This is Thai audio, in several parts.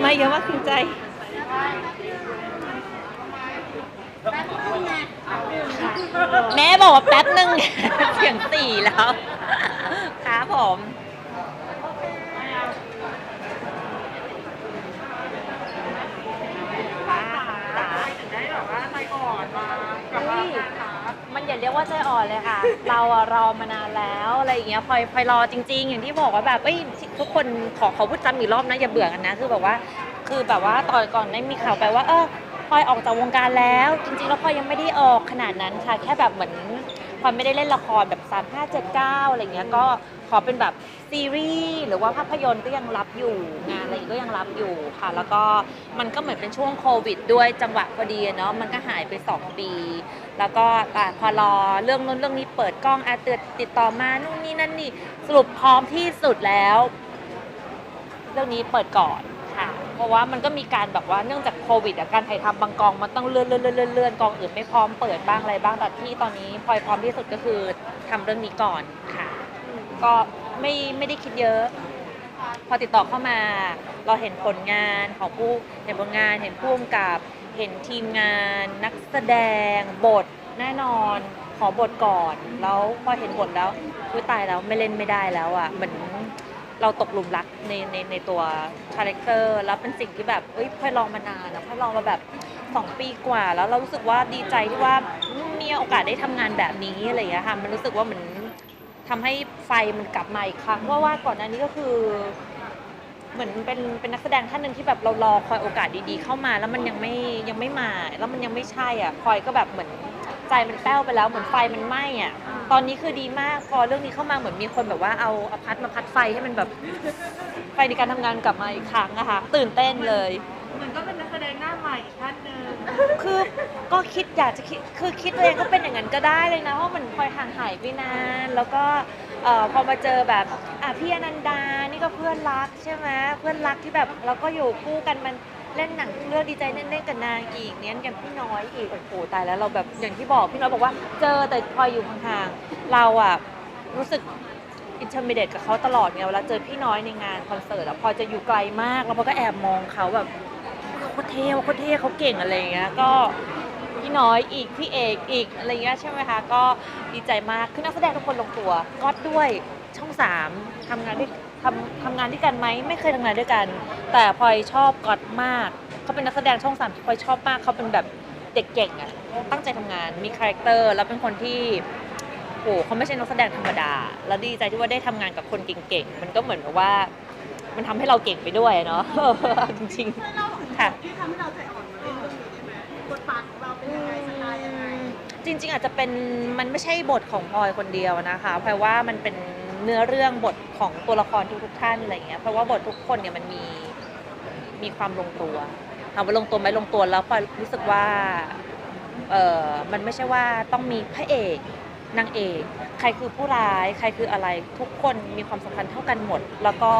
ไม่เยอะมากถึงใจ แม่บอกว่าแป๊บหนึ่ง เสียงสี่แล้วครับผม ถึงได้แบบว่าใจอ่อนมากับว่านะคะ มันอย่า เรียกว่าใจอ่อนเลยค่ะ เราอะรอมานานแล้วอะไรอย่างเงี้ยพลอยพลอยรอจริง ๆ อย่างที่บอกว่าแบบเอ้ยทุกคนขอขอพูดซ้ำอีกรอบนะอย่าเบื่อกันนะ คือแบบว่า คือแบบว่าตอนก่อนได้มีข่าวไปว่าเออพลอยออกจากวงการแล้ว จริง ๆ แล้วพลอยยังไม่ได้ออกขนาดนั้นค่ะ แค่แบบเหมือนพลอยไม่ได้เล่นละครแบบ3 5 7 9อะไรเงี้ยก็ขอเป็นแบบซีรีส์หรือว่าภาพยนตร์ก็ยังรับอยู่งานอะไรก็ยังรับอยู่ค่ะ แล้วก็มันก็เหมือนเป็นช่วงโควิดด้วยจังหวะพอดีอะเนาะมันก็หายไป 2 ปี แล้วก็พอรอเรื่องนู้นเรื่องนี้เปิดกล้องอาเตือนติดต่อมานู่นนี่นั่นนี่สรุปพร้อมที่สุดแล้ว เรื่องนี้เปิดก่อนค่ะ เพราะว่ามันก็มีการแบบว่าเนื่องจากโควิดอะการถ่ายทำบางกองมันต้องเลื่อนเลื่อนเลื่อนเลื่อนกองอื่นไม่พร้อมเปิดบ้างอะไรบ้างแต่ที่ตอนนี้พลอยพร้อมที่สุดก็คือทำเรื่องนี้ก่อนค่ะ ก็ไม่ไม่ได้คิดเยอะ พอติดต่อเข้ามา เราเห็นผลงานของผู้เห็นผลงานเห็นผู้กำกับ เห็นทีมงานนักแสดงบทแน่นอนขอบทก่อน แล้วพอเห็นบทแล้วอุ้ยตายแล้วไม่เล่นไม่ได้แล้วอะเหมือนเราตกหลุมรักในในในตัวคาแรคเตอร์แล้วเป็นสิ่งที่แบบเอ้ยพลอยลองมานานนะพลอยลองมาแบบสองปีกว่าแล้วเรารู้สึกว่าดีใจที่ว่ามีโอกาสได้ทำงานแบบนี้อะไรอย่างเงี้ยค่ะมันรู้สึกว่าเหมือนทำให้ไฟมันกลับมาอีกครั้งเพราะว่าก่อนหน้านี้ก็คือ เหมือนเป็นเป็นนักแสดงท่านหนึ่งที่แบบเรารอคอยโอกาสดีๆ เข้ามา แล้วมันยังไม่ยังไม่มา แล้วมันยังไม่ใช่อะพลอยก็แบบเหมือนใจมันแป้วไปแล้วเหมือนไฟมันไหม้อะตอนนี้คือดีมากพอเรื่องนี้เข้ามาเหมือนมีคนแบบว่าเอาเอาพัดมาพัดไฟให้มันแบบไฟในการทำงานกลับมาอีกครั้งอะค่ะตื่นเต้นเลยเหมือนก็เป็นนักแสดงหน้าใหม่อีกท่านหนึ่งคือก็คิดอยากจะคิดคือคิดตัวเองก็เป็นอย่างนั้นก็ได้เลยนะเพราะมันพลอยห่างหายไปนาน แล้วก็เอ่อพอมาเจอแบบอะพี่อนันดา นี่ก็เพื่อนรักใช่ไหมเพื่อนรักที่แบบเราก็อยู่คู่กันมันเล่นหนังเรื่องดีใจเล่นๆกับนางอีกเนี้ยกันพี่น้อยอีกโอ้โหตายแล้วเราแบบอย่างที่บอกพี่น้อยบอกว่า เจอแต่พอยอยู่ห่างๆเราอะรู้สึกอินเทอร์มีเดตกับเขาตลอดไงเวลาเจอพี่น้อยในงานคอนเสิร์ตอะพอจะอยู่ไกลมากแล้วพอก็แอบมองเขาแบบโคตรเท่โคตรเท่เขาเก่งอะไรอย่างเงี้ยก็พี่น้อยอีกพี่เอกอีกอะไรเงี้ยใช่ไหมคะก็ดีใจมากคือนักแสดงทุกคนลงตัวก็ด้วยช่องสามทำงานด้วย ทำทำงานด้วยกันไหมไม่เคยทำงานด้วยกัน แต่พลอยชอบก๊อตมากเขาเป็นนักแสดงช่องสามที่พลอยชอบมากเขาเป็นแบบเด็กเก่งอะตั้งใจทำงานมีคาแรคเตอร์แล้วเป็นคนที่โอ้โหเขาไม่ใช่นักแสดงธรรมดา แล้วดีใจที่ว่าได้ทำงานกับคนเก่งๆมันก็เหมือนกับว่า มันทำให้เราเก่งไปด้วยเนาะจริงๆค่ะ ที่ทำให้เราใจอ่อนมาเล่นเรื่องนี้ได้ไหมบทบาทของเราเป็นยังไงสไตล์ยังไง จริงๆอาจจะเป็นมันไม่ใช่บทของพลอยคนเดียวนะคะเพราะว่ามันเป็น เนื้อเรื่องบทของตัวละครทุกๆท่านอะไรเงี้ยเพราะว่าบททุกคนเนี่ยมันมีมีความลงตัวถามว่าลงตัวไหมลงตัวแล้วพลอยรู้สึกว่าเออมันไม่ใช่ว่าต้องมีพระเอกนางเอกใครคือผู้ร้าย ใครคืออะไรทุกคนมีความสำคัญเท่ากันหมด แล้วก็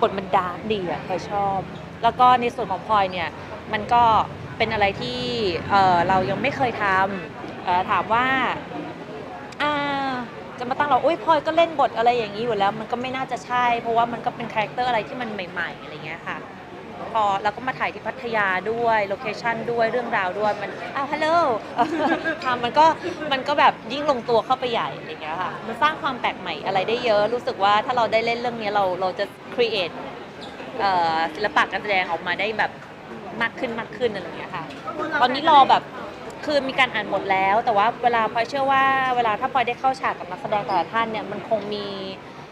บทมันดาร์กดีอะพลอยชอบ แล้วก็ในส่วนของพลอยเนี่ยมันก็เป็นอะไรที่เออเรายังไม่เคยทำถามว่า จะมาตั้งเราอุ้ยพลอยก็เล่นบทอะไรอย่างนี้อยู่แล้ว มันก็ไม่น่าจะใช่ เพราะว่ามันก็เป็นคาแรคเตอร์อะไรที่มันใหม่ๆอะไรเงี้ยค่ะ พอเราก็มาถ่ายที่พัทยาด้วยโลเคชั่นด้วยเรื่องราวด้วยมันอ้าวฮัลโหล ค่ะมันก็มันก็แบบยิ่งลงตัวเข้าไปใหญ่อะไรเงี้ยค่ะมันสร้างความแปลกใหม่อะไรได้เยอะรู้สึกว่าถ้าเราได้เล่นเรื่องนี้เราเราจะ create เอ่อศิลปะการแสดงออกมาได้แบบมากขึ้นมากขึ้นอะไรอย่างเงี้ยค่ะ ตอนนี้รอแบบ คือมีการอ่านบทแล้ว แต่ว่าเวลาพลอยเชื่อว่าเวลาถ้าพลอยได้เข้าฉากกับนักแสดงแต่ละท่านเนี่ยมันคงมี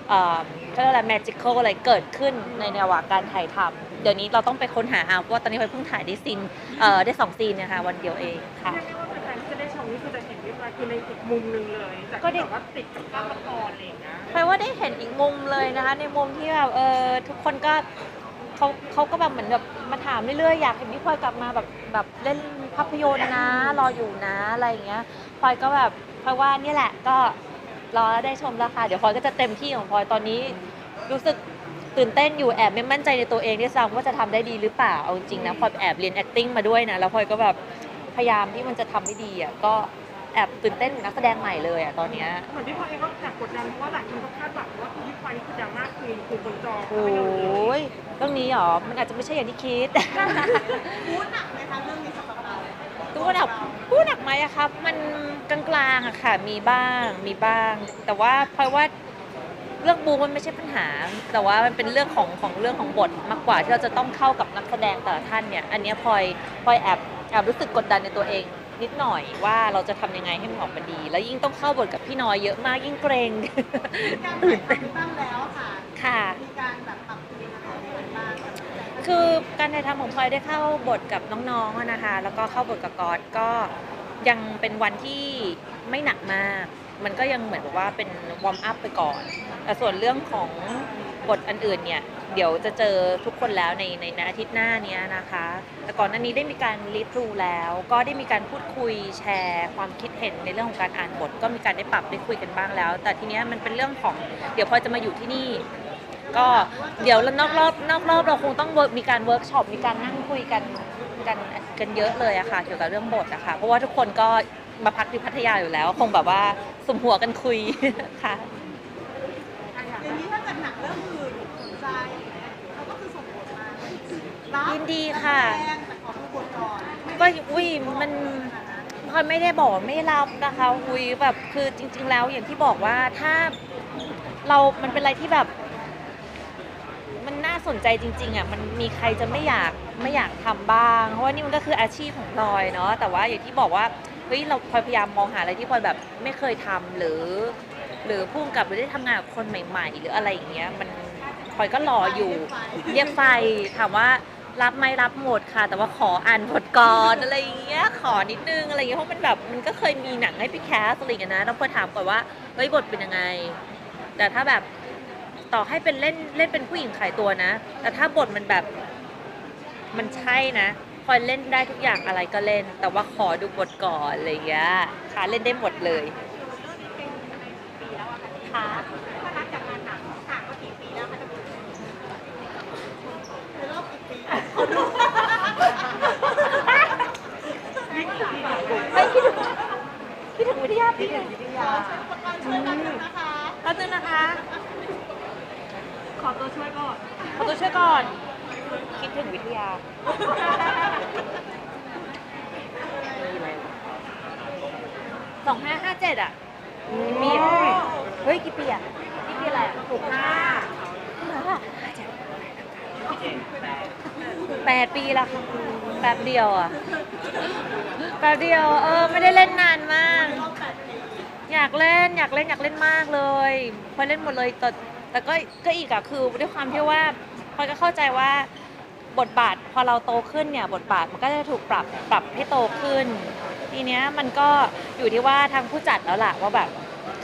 เอ่อเขาเรียกอะไร magical อะไรเกิดขึ้นในแนวการถ่ายทำเดี๋ยวนี้เราต้องไปค้นหาเอาเพราะว่าตอนนี้พลอยเพิ่งถ่ายได้ซีนเอ่อได้สองซีนเนะคะวันเดียวเองค่ะ เรียกได้ว่าแฟนๆที่จะได้ชมนี่คือจะเห็นวิวคือในอีกมุมหนึ่งเลยจากก็ได้ที่แบบว่าติดกับก้าวละครอะไรอย่างเงี้ยแปลว่าได้เห็นอีกมุมเลยนะคะในมุมที่แบบเออทุกคนก็ เขาเขาก็แบบเหมือนแบบมาถามเรื่อยๆอยากเห็นพี่พลอยกลับมาแบบแบบเล่นภาพยนตร์นะรออยู่นะอะไรอย่างเงี้ยพลอยก็แบบพลอยว่านี่แหละก็รอแล้วได้ชมแล้วค่ะเดี๋ยวพลอยก็จะเต็มที่ของพลอยตอนนี้รู้สึกตื่นเต้นอยู่แอบไม่มั่นใจในตัวเองด้วยซ้ำว่าจะทำได้ดีหรือเปล่าเอาจริงนะพลอยแอบเรียน acting มาด้วยนะแล้วพลอยก็แบบพยายามที่มันจะทำให้ดีอะก็ แอบตื่นเต้นกับนักแสดงใหม่เลยอะตอนเนี้ย เหมือนพี่พลอยเองก็แอบกดดันเพราะว่าหลายคนก็คาดหวังว่าพี่พลอยนี่คือดังมากคือคือคนจองโอ้ยเรื่องนี้เหรอ มันอาจจะไม่ใช่อย่างที่คิด พูดหนักไหมคะเรื่องนี้สำหรับเราตู้หนักตู้หนักไหมอะครับ มันกลางๆอะค่ะ มีบ้าง มีบ้าง แต่ว่าพลอยว่าเรื่องบูมันไม่ใช่ปัญหา แต่ว่ามันเป็นเรื่องของของเรื่องของบทมากกว่าที่เราจะต้องเข้ากับนักแสดงแต่ละท่านเนี่ย อันเนี้ยพลอยพลอยแอบแอบรู้สึกกดดันในตัวเอง นิดหน่อยว่าเราจะทำยังไงให้มันออกมาดี แล้วยิ่งต้องเข้าบทกับพี่น้อยเยอะมากยิ่งเกรงการถ่ายทำบ้างแล้วค่ะค่ะ มีการแบบปรับปรุงอะไรให้มันบ้างคือการถ่ายทำของพลอยได้เข้าบทกับน้องๆอะนะคะ แล้วก็เข้าบทกับกอดก็ยังเป็นวันที่ไม่หนักมาก มันก็ยังเหมือนกับว่าเป็นวอร์มอัพไปก่อน แต่ส่วนเรื่องของบทอันอื่นเนี่ย เดี๋ยวจะเจอทุกคนแล้วในในอาทิตย์หน้านี้นะคะ แต่ก่อนหน้านี้ได้มีการรีทรูแล้ว ก็ได้มีการพูดคุยแชร์ความคิดเห็นในเรื่องของการอ่านบท ก็มีการได้ปรับได้คุยกันบ้างแล้ว แต่ทีเนี้ยมันเป็นเรื่องของเดี๋ยวพอจะมาอยู่ที่นี่ก็เดี๋ยวแล้วนอกรอบนอกรอบเราคงต้องมีการเวิร์กช็อปมีการนั่งคุยกันกันกันเยอะเลยอะค่ะ เกี่ยวกับเรื่องบทอะค่ะ เพราะว่าทุกคนก็มาพักที่พัทยาอยู่แล้ว คงแบบว่าสมหัวกันคุยค่ะ อย่างนี้ถ้าเกิดหนังเรื่องอื่นสนใจเขาก็คือส่งบทมารับ ยินดีค่ะแสดงแต่ขอดูบทก่อนก็อุ้ยมันพลอยไม่ได้บอกว่าไม่รับนะคะอุ้ยแบบคือจริง ๆ แล้วอย่างที่บอกว่าถ้าเรามันเป็นอะไรที่แบบ มันน่าสนใจจริง ๆอะมันมีใครจะไม่อยากไม่อยากทำบ้าง เพราะว่านี่มันก็คืออาชีพของพลอยเนาะแต่ว่าอย่างที่บอกว่าเฮ้ยเราพลอยพยายามมองหาอะไรที่พลอยแบบไม่เคยทำหรือ หรือพุ่งกับหรือได้ทำงานกับคนใหม่ ๆ หรืออะไรอย่างเงี้ยมันพลอยก็รออยู่ เรียกไฟถามว่า รับไหมรับหมดค่ะ แต่ว่าขออ่านบทก่อนอะไรอย่างเงี้ยขอนิดนึงอะไรอย่างเงี้ยเพราะมันแบบมันก็เคยมีหนังให้พี่แคสอะไรอย่างเงี้ยนะต้องพอถามก่อนว่าเฮ้ยบทเป็นยังไง แต่ถ้าแบบต่อให้เป็นเล่นเล่นเป็นผู้หญิงขายตัวนะ แต่ถ้าบทมันแบบมันใช่นะพลอยเล่นได้ทุกอย่างอะไรก็เล่น แต่ว่าขอดูบทก่อนอะไรอย่างเงี้ยค่ะเล่นได้หมดเลยค่ะ ถ้านับจากงานหนังห่างก็กี่ปีแล้วคะจะเป็นในรอบกี่ปีขอดู ไม่คิดถึงคิดถึงวิทยาพี่หนึ่ง ขอช่วยกันนะคะ แป๊บนึงนะคะ ขอตัว ช่วยก่อนขอตัวช่วยก่อน คิดถึงวิทยาสองห้าห้าเจ็ดอะมีเฮ้ยกี่ปีอะนี่ปีอะไรอะถูกห้าแปดปีละค่ะแป๊บเดียวอะแป๊บเดียว เออ ไม่ได้เล่นนานมาก อยากเล่นอยากเล่นอยากเล่นมากเลยพลอยเล่นหมดเลยแต่ แต่ก็ก็อีกอะคือด้วยความที่ว่าพลอยก็เข้าใจว่าบทบาทพอเราโตขึ้นเนี่ยบทบาทมันก็จะถูกปรับปรับให้โตขึ้น ทีเนี้ยมันก็อยู่ที่ว่าทางผู้จัดแล้วล่ะว่าแบบ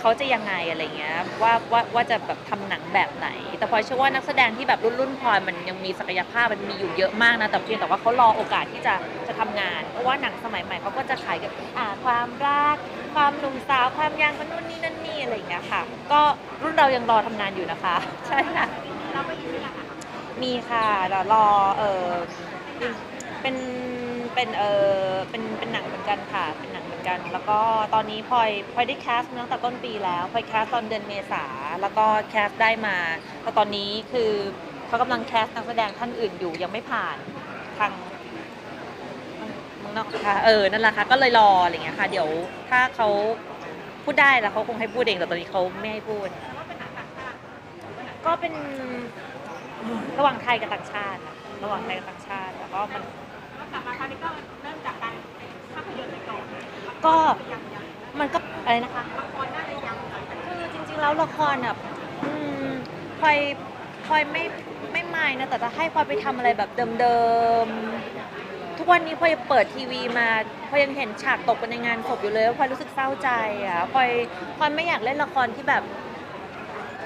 เขาจะยังไงอะไรเงี้ยว่าว่าว่าจะแบบทำหนังแบบไหน แต่พลอยเชื่อว่านักแสดงที่แบบรุ่นรุ่นพลอยมันยังมีศักยภาพมันมีอยู่เยอะมากนะแต่เพียงแต่ว่าเขารอโอกาสที่จะจะทำงาน เพราะว่าหนังสมัยใหม่เขาก็จะขายกับอ่าความรักความหนุ่มสาวความยังมันนู่นนี่นั่นนี่อะไรอย่างเงี้ยค่ะ ก็รุ่นเรายังรอทำงานอยู่นะคะ ใช่ค่ะเราไม่ยินดีนะคะมีค่ะเดี๋ยวรอเออเป็นเป็นเออเป็นเป็นหนังเหมือนกันค่ะเป็นหนังเหมือน กัน แล้วก็ตอนนี้พลอยพลอยได้แคสต์มาตั้งแต่ต้นปีแล้วพลอยแคสต์ตอนเดือนเมษาแล้วก็แคสต์ได้มาแต่ตอนนี้คือเขากำลังแคสต์นักแสดงท่านอื่นอยู่ยังไม่ผ่านทางมืองนอกค่ะเออนั่นแหละค่ะก็เลยรออะไรเงี้ยค่ะ เดี๋ยวถ้าเขาพูดได้แล้วเขาคงให้พูดเองแต่ตอนนี้เขาไม่ให้พูด ก็เป็นระหว่างไทยกับต่างชาติค่ะระหว่างไทยกับต่างชาติแล้วก็มันกลับมาคราวนี้ก็ ก็มันก็อะไรนะคะละครน่าจะยังคือจริงๆแล้วละครอะอืมพลอยพลอยไม่ไม่ไม่นะแต่จะให้พลอยไปทำอะไรแบบเดิมๆทุกวันนี้พลอยเปิดทีวีมาพลอยยังเห็นฉากตกกันในงานศพอยู่เลยพลอยรู้สึกเศร้าใจอะพลอยพลอยไม่อยากเล่นละครที่แบบ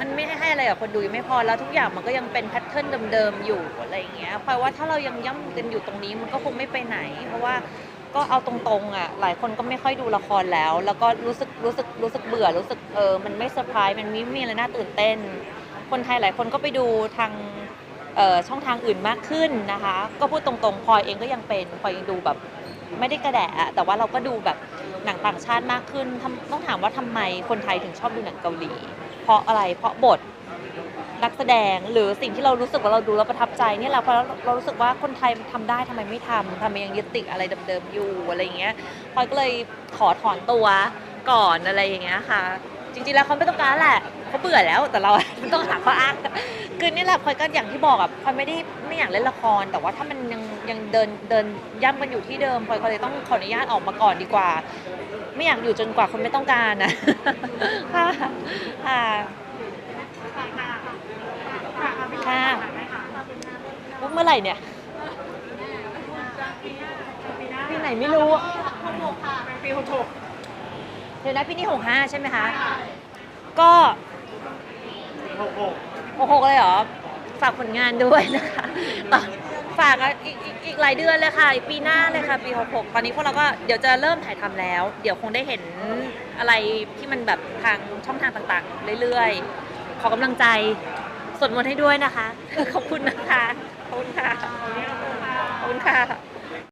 มันไม่ให้อะไรกับคนดูยังไม่พอแล้วทุกอย่างมันก็ยังเป็นแพทเทิร์นเดิมๆอยู่อะไรอย่างเงี้ยพลอยว่าถ้าเรายังย่ำกันอยู่ตรงนี้มันก็คงไม่ไปไหน เพราะว่า ก็เอาตรงๆอะหลายคนก็ไม่ค่อยดูละครแล้ว แล้วก็รู้สึกรู้สึกรู้สึกเบื่อรู้สึกเออมันไม่เซอร์ไพรส์มันไม่มีอะไรน่าตื่นเต้น คนไทยหลายคนก็ไปดูทางเออช่องทางอื่นมากขึ้นนะคะ ก็พูดตรงๆพลอยเองก็ยังเป็นพลอยยังดูแบบไม่ได้กระแดะแต่ว่าเราก็ดูแบบหนังต่างชาติมากขึ้น ต้องถามว่าทำไมคนไทยถึงชอบดูหนังเกาหลี เพราะอะไรเพราะบท นักแสดงหรือสิ่งที่เรารู้สึกว่าเราดูแล้วประทับใจเนี่ยแหละเพราะเรารู้สึกว่าคนไทยทำได้ทำไมไม่ทำทำไมยังยึดติดอะไรเดิมๆอยู่อะไรอย่างเงี้ยพลอยก็เลยขอถอนตัวก่อนอะไรอย่างเงี้ยค่ะ จริงๆแล้วเขาไม่ต้องการแหละเขาเบื่อแล้วแต่เรา ต้องหาข้ออ้างคือนี่แหละพลอยก็อย่างที่บอกอะพลอยไม่ได้ไม่อยากเล่นละคร แต่ว่าถ้ามันยังยังเดินเดินย่ำกันอยู่ที่เดิมพลอยก็เลยต้องขออนุญาตออกมาก่อนดีกว่า ไม่อยากอยู่จนกว่าคนไม่ต้องการอะค่ะค่ะ ค่ะค่ะพี่ค่ะไหมคะปุ๊บเมื่อไหร่เนี่ยปีหน้าปีไหนไม่รู้เป็นปีหกหกเดี๋ยวนะปีนี้หกห้าใช่ไหมคะ ก็หกหกหกหกเลยเหรอ ฝากผลงานด้วยนะคะต่อฝากอะอีกอีกอีกหลายเดือนเลยค่ะ อีกปีหน้าเลยค่ะปีหกหกตอนนี้พวกเราก็เดี๋ยวจะเริ่มถ่ายทำแล้ว เดี๋ยวคงได้เห็นอะไรที่มันแบบทางช่องทางต่างๆ เรื่อยๆ ขอกำลังใจ สวดมนต์ให้ด้วยนะคะ ขอบคุณนะคะ ขอบคุณค่ะ ขอบคุณค่ะ